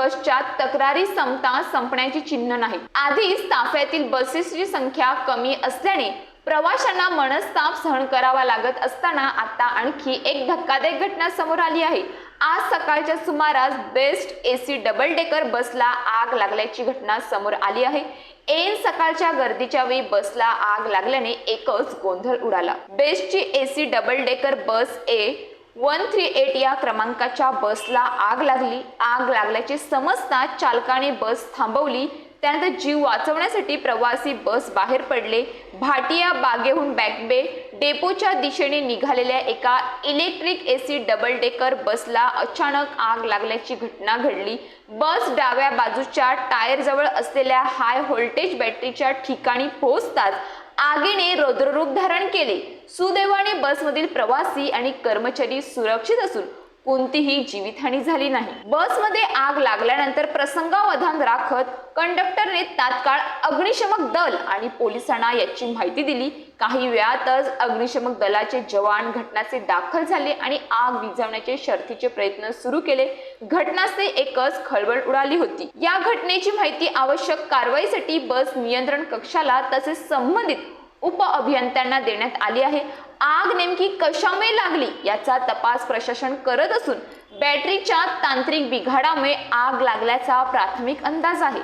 बसच्या तक्रारी संपता संपण्याची चिन्ह नाही. आधीच ताफ्यातील बसेसची संख्या कमी असल्याने प्रवाशांना मनस्ताप सहन करावा लागत असताना आता आणखी एक धक्कादायक घटना समोर आली आहे. आज सकाळच्या सुमारास बेस्ट एसी डबल डेकर बसला आग लागल्याची घटना समोर आली आहे. एन सकाळच्या गर्दीच्या वेळी बसला आग लागल्याने एकच गोंधळ उडाला. बेस्टची AC double decker bus A one three eight या क्रमांकाच्या बसला आग लागली. आग लागल्याचे समजता चालकाने बस थांबवली. त्यानंतर जीव वाचवण्यासाठी प्रवासी बस बाहेर पडले. भाटिया बागेहून बॅकबे डेपोच्या दिशेने निघालेल्या एका इलेक्ट्रिक एसी डबल डेकर बसला अचानक आग लागल्याची घटना घडली. बस डाव्या बाजूच्या टायरजवळ असलेल्या हाय व्होल्टेज बॅटरीच्या ठिकाणी पोहोचताच आगीने रौद्ररूप धारण केले. सुदैवाने बसमधील प्रवासी आणि कर्मचारी सुरक्षित असून कोणतीही जीवितहानी झाली नाही. बसमध्ये आग लागल्यानंतर प्रसंगावधान राखत कंडक्टरने तात्काळ अग्निशमक दल आणि पोलिसांना याची माहिती दिली. काही वेळातच अग्निशमक दलाचे जवान घटनाचे दाखल झाले आणि आग विझवण्याचे शर्थीचे प्रयत्न सुरू केले. घटनास्थळी एकच खळबळ उडाली होती. या घटनेची माहिती आवश्यक कारवाईसाठी बस नियंत्रण कक्षाला तसेच संबंधित उप अभियंत्यांना देण्यात आली आहे. आग नेमकी कशामुळे लागली याचा तपास प्रशासन करत असून बॅटरीच्या तांत्रिक बिघाडामुळे आग लागल्याचा प्राथमिक अंदाज आहे.